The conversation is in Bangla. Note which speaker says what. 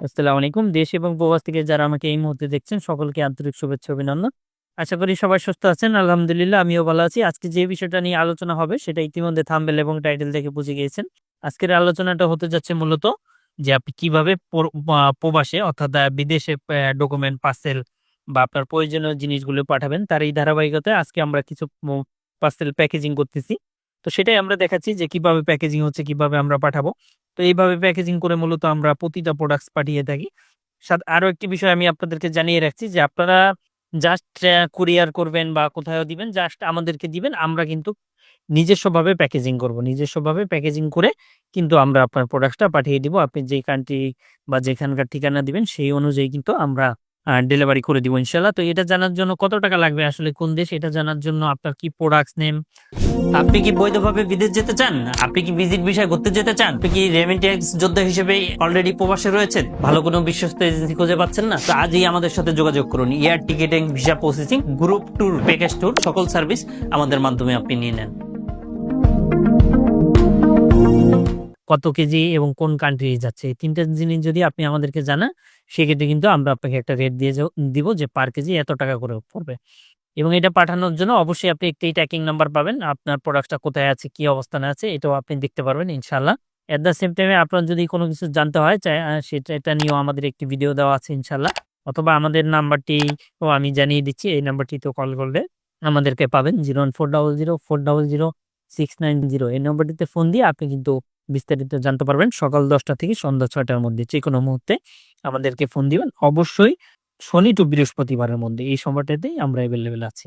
Speaker 1: আসসালামু আলাইকুম। দেশ এবং প্রবাস থেকে যারা আমাকে এই মুহূর্তে দেখছেন, সকলকে আন্তরিক শুভেচ্ছা, অভিনন্দন। আশা করি সবাই সুস্থ আছেন। আলহামদুলিল্লাহ, আমিও ভালো আছি। আজকে যে বিষয়টা নিয়ে আলোচনা হবে, সেটা ইতিমধ্যে থাম্বেল এবং টাইটেল থেকে বুঝে গিয়েছেন। আজকের আলোচনাটা হতে যাচ্ছে মূলত যে আপনি কীভাবে প্রবাসে অর্থাৎ বিদেশে ডকুমেন্ট, পার্সেল বা আপনার প্রয়োজনীয় জিনিসগুলো পাঠাবেন, তার এই ধারাবাহিকতায় আজকে আমরা কিছু পার্সেল প্যাকেজিং করতেছি। তো সেটাই আমরা দেখাচ্ছি যে কীভাবে প্যাকেজিং হচ্ছে, কীভাবে আমরা পাঠাবো। তো এইভাবে প্যাকেজিং করে মূলত আমরা প্রতিটা প্রোডাক্টস পাঠিয়ে থাকি। সাথে আরও একটি বিষয় আমি আপনাদেরকে জানিয়ে রাখছি যে আপনারা জাস্ট কুরিয়ার করবেন বা কোথাও দিবেন জাস্ট আমাদেরকে দিবেন, আমরা কিন্তু নিজস্বভাবে প্যাকেজিং করব। নিজস্বভাবে প্যাকেজিং করে কিন্তু আমরা আপনার প্রোডাক্টটা পাঠিয়ে দিব। আপনি যেই কান্ট্রি বা যেখানকার ঠিকানা দিবেন, সেই অনুযায়ী কিন্তু আমরা ডেলিভারি করে দিব ইনশাল্লাহ তো এটা জানার জন্য কত টাকা লাগবে আসলে কোন দেশ? এটা জানার জন্য আপনার কি প্রোডাক্টস নেম আপনি কি বৈধভাবে বিদেশ যেতে চান? আপনি কি ভিজিট বিষয় ঘুরতে যেতে চান? আপনি কি রেমিটেন্স যোদ্ধা হিসেবে অলরেডি প্রবাসে রয়েছেন? ভালো কোনো বিশ্বস্ত এজেন্সি খুঁজে পাচ্ছেন না? তো আজই আমাদের সাথে যোগাযোগ করুন। Air ticketing visa processing group tour package tour সকল সার্ভিস আমাদের মাধ্যমে আপনি নিয়ে নেন। কত কেজি এবং কোন কান্ট্রি যাচ্ছে। এই তিনটা জিনিস যদি আপনি আমাদেরকে জানান, সেক্ষেত্রে কিন্তু আমরা আপনাকে একটা রেট দিয়ে দিব যে পার কেজি এত টাকা করে পড়বে। এবং এটা পাঠানোর জন্য অবশ্যই আপনি একটি ট্র্যাকিং নাম্বার পাবেন, আপনার প্রোডাক্টটা কোথায় আছে, কি অবস্থানে আছে, এটাও আপনি দেখতে পারবেন ইনশাল্লাহ এট দ্য সেম টাইমে আপনার যদি কোনো কিছু জানতে হয়, চাই সেটা, এটা নিয়েও আমাদের একটি ভিডিও দেওয়া আছে ইনশাল্লাহ অথবা আমাদের নাম্বারটি ও আমি জানিয়ে দিচ্ছি, এই নাম্বারটিতে কল করলে আমাদেরকে পাবেন। Zero one four double zero four double zero six nine zero এই নম্বরটিতে ফোন দিয়ে আপনি কিন্তু বিস্তারিত জানতে পারবেন। সকাল দশটা থেকে সন্ধ্যা ছয়টার মধ্যে যে কোনো মুহূর্তে আমাদেরকে ফোন দিবেন। অবশ্যই শনি টু বৃহস্পতিবারের মধ্যে এই সময়টাতেই আমরা অ্যাভেলেবেল আছি।